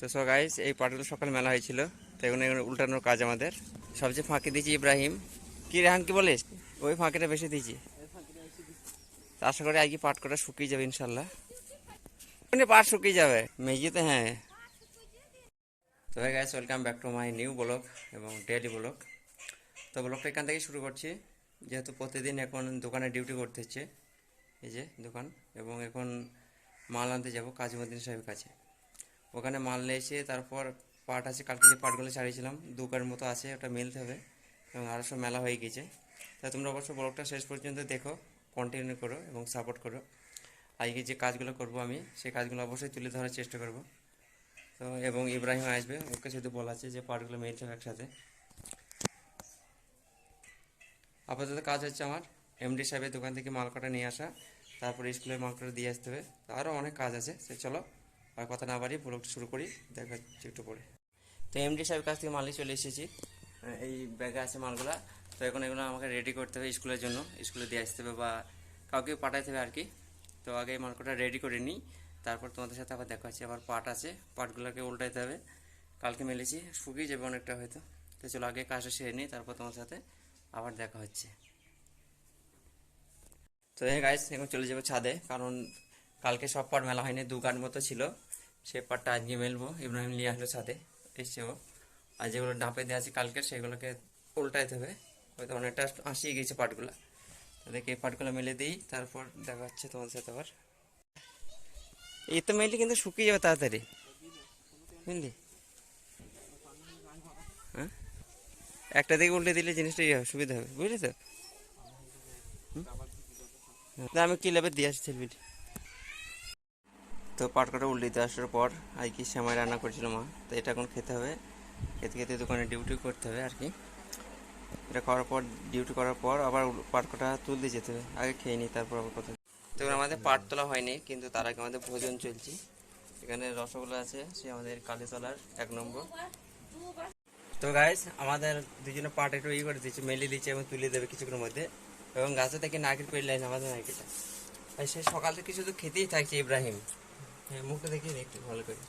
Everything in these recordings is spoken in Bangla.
তো সো গাইস এই পাটগুলো সকাল মেলা হয়েছিল। তো এখানে এখানে উল্টানোর কাজ আমাদের। সবচেয়ে ফাঁকি দিয়েছি ইব্রাহিম। কি রেহান কি বলিস? ওই ফাঁকিটা বেশি দিয়েছি। আশা করি আজকে পাট কটা শুকিয়ে যাবে ইনশাল্লাহ। পাট শুকিয়ে যাবে। মেজিতে হ্যাঁ। তো হ্যাঁ guys welcome back to my new vlog এবং ডেলি ব্লগ তো ব্লগটা এখান থেকে শুরু করছি। যেহেতু প্রতিদিন এখন দোকানে ডিউটি করতে হচ্ছে। এই যে দোকান এবং এখন মাল আনতে যাব কাজীমুদ্দিন সাহেবের কাছে। ওখানে মাল এসে তারপর পাট আছে, কালকে যে পাটগুলো ছাড়িয়েছিলাম, দুকার মতো আছে, ওটা মেলতে হবে এবং আরও সব মেলা হয়ে গেছে তা তোমরা অবশ্য ব্লগটা শেষ পর্যন্ত দেখো কন্টিনিউ করো এবং সাপোর্ট করো। আজকে যে কাজগুলো করব আমি, সেই কাজগুলো অবশ্যই তুলে ধরার চেষ্টা করব। তো এবং ইব্রাহিম আসবে, ওকে শুধু বলা আছে যে পাটগুলো মেলতে হবে একসাথে। আপাতত কাজ হচ্ছে আমার এমডি সাহেবের দোকান থেকে মাল কাটা নিয়ে আসা, তারপরে স্কুলের মাল কাটা দিয়ে আসতে হবে আরও অনেক কাজ আছে সে চলো। আর কথা না বাড়ি ব্লগটা শুরু করি দেখা হচ্ছে একটু পরে। তো এমডি সাহেবের কাছ থেকে মালই চলে এসেছি। এই ব্যাগে আছে মালগুলা। তো এখন এগুলো আমাকে রেডি করতে হবে স্কুলের জন্য। স্কুলে দিয়ে আসতে হবে বা কাউকে পাঠাইতে হবে আর কি। তো আগে এই মালকটা রেডি করে নিই। তারপর তোমাদের সাথে আবার দেখা হচ্ছে। আবার পাট আছে। পাটগুলোকে উল্টাইতে হবে। কালকে মেলেছি। শুকিয়ে যাবে অনেকটা হয়তো। তো চলো আগে কাজটা সেরে নিই তারপর তোমার সাথে আবার দেখা হচ্ছে। তো এই গাইস এখন চলে যাব ছাদে। কারণ কালকে সব পাট মেলা হয়নি দু গান মতো ছিল। সে পাটটা আজকে মেলবো ইব্রাহিম নিয়ে আসলো ছাদে এসছে ও। আর যেগুলো ডাঁপে দেওয়া আছে কালকে সেগুলোকে উল্টাইতে হবে। হয়তো অনেকটা আসিয়ে গেছে পাটগুলো। তাদেরকে পাটগুলো মেলে দিই, তারপর দেখা হচ্ছে তোমাদের সাথে আবার। এই তো মেললে কিন্তু শুকিয়ে যাবে তাড়াতাড়ি। বুঝলি? হ্যাঁ? একটা দিকে উল্টে দিলে জিনিসটা ইয়ে সুবিধা হবে। বুঝলি তো? আমি ক্লাবে দিয়ে আসছি ছেলেপিটি তো পাটকাটা উল্টে দিয়ে আসার পর আর কি সেমাই রান্না করেছিল মা। তো এটা এখন খেতে হবে। খেতে খেতে দোকানে ডিউটি করতে হবে আর কি। এটা করার পর ডিউটি করার পর আবার পাটকাটা তুলতে যেতে হবে। আগে খেয়ে নিই তারপর আবার কথা তো আমাদের পাট তোলা হয়নি, কিন্তু তার আগে আমাদের ভোজন চলছে। এখানে রসগোল্লা আছে, সে আমাদের কালীতলার এক নম্বর। তো গাইস আমাদের দুজনে পাট একটু ই করে দিচ্ছে মেলে দিচ্ছে এবং তুলে দেবে কিছুক্ষণের মধ্যে। এবং গাছে থেকে নারকেল পেয়ে লাইন আমাদের আর সে সকাল থেকে শুধু খেতেই থাকছে ইব্রাহিম। হ্যাঁ মুখটা দেখিয়ে একটু ভালো করে।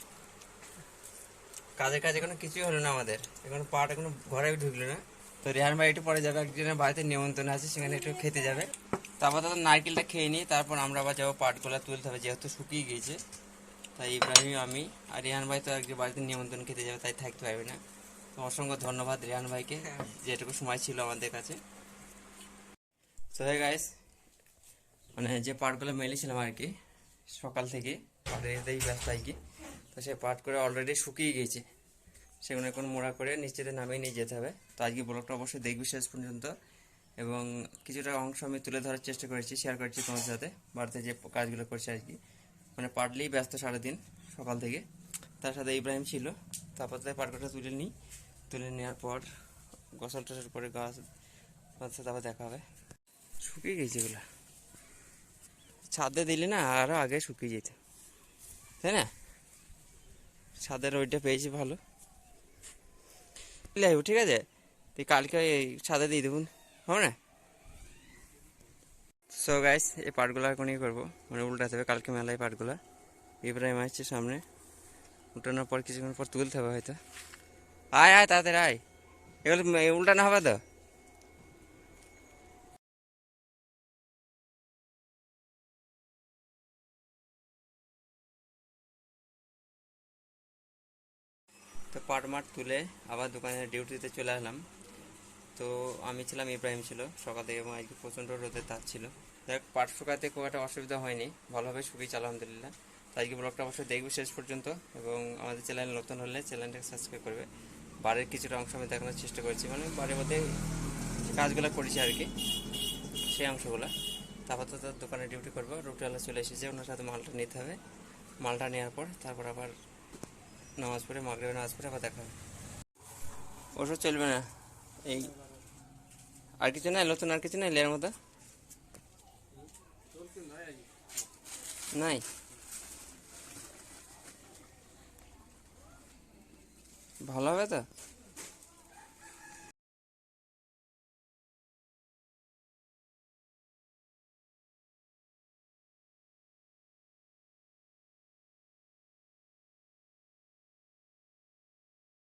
কাজের কাজ এখনও কিছুই হলো না আমাদের। এখন পাট এখনও ঘরে ঢুকলো না। তো রেহান ভাই একটু পরে যাবে একজনের বাড়িতে নিমন্ত্রণ আছে সেখানে একটু খেতে যাবে। তারপর তো নারকেলটা খেয়ে নিই তারপর আমরা আবার যাব পাটগুলো তুলতে হবে যেহেতু শুকিয়ে গিয়েছে। তাই ইব্রাহিম আমি আর রেহান ভাই তো একজন বাড়িতে নিমন্ত্রণ খেতে যাবে তাই থাকতে পারবে না। তো অসংখ্য ধন্যবাদ রেহান ভাইকে যেটুকু সময় ছিল আমাদের কাছে। তো হ্যাঁ গাইস মানে যে পাটগুলো মেলেছিলাম আর কি সকাল থেকে পাটের এতেই ব্যস্ত কি। তো সে পাট করে অলরেডি শুকিয়ে গিয়েছে। সেগুলো এখন মোড়া করে নিশ্চিতে নামিয়ে নিয়ে যেতে হবে। তো আজকে ব্লগটা অবশ্যই দেখবি শেষ পর্যন্ত। এবং কিছুটা অংশ আমি তুলে ধরার চেষ্টা করেছি শেয়ার করেছি তোমার সাথে, বাড়িতে যে কাজগুলো করছে আর কি। মানে পাটলেই ব্যস্ত সারাদিন সকাল থেকে। তার সাথে ইব্রাহিম ছিল। তারপর তাই পাটকাটা তুলে নিই। তুলে নেওয়ার পর গোসল টোসল করে গাছ সাথে আবার দেখা হবে। শুকিয়ে গেছে এগুলো। ছাদে দিলে না আরও আগে শুকিয়ে যেত। তাই না? ছাদের ওইটা পেয়েছি ভালো। লেবু ঠিক আছে? তুই কালকে এই ছাদে দিয়ে দেবুন, হবে না? সো গাইস এই পাটগুলো এখন ই করব মানে উল্টাতে হবে কালকে মেলায় পাটগুলো। ইব্রাহিম আসছে সামনে উল্টানোর পর কিছুক্ষণ পর তুলতে হবে হয়তো। আয় আয়, তাড়াতাড়ি আয়। এগুলো উল্টানো হবে তো? তো পাট মাঠ তুলে আবার দোকানে ডিউটিতে চলে আসলাম। তো আমি ছিলাম ইব্রাহিম ছিল সকাল থেকে এবং আজকে প্রচণ্ড রোদের তাপ ছিল। দেখ পাট শুকাতে খুব একটা অসুবিধা হয়নি, ভালোভাবে শুকিয়েছে, আলহামদুলিল্লাহ। তো আজকে ব্লগটা অবশ্যই দেখবে শেষ পর্যন্ত এবং আমাদের চ্যানেল নতুন হলে চ্যানেলটাকে সাবস্ক্রাইব করবে। বাড়ির কিছুটা অংশ আমি দেখানোর চেষ্টা করেছি মানে বাড়ির মধ্যে যে কাজগুলো করেছি আর কি, সেই অংশগুলো। তারপর তো তার দোকানে ডিউটি করব রুটিওয়ালা চলে এসেছে, ওনার সাথে মালটা নিতে হবে। মালটা নেওয়ার পর তারপর আবার নামাজ পড়ে মাগরে নামাজ পড়ে, আবার দেখা ওষুধ চলবে না। এই আর কিছু নাই, নতুন আর কিছু নাই, লেয়ার মতো? নাই? ভালো হবে তো?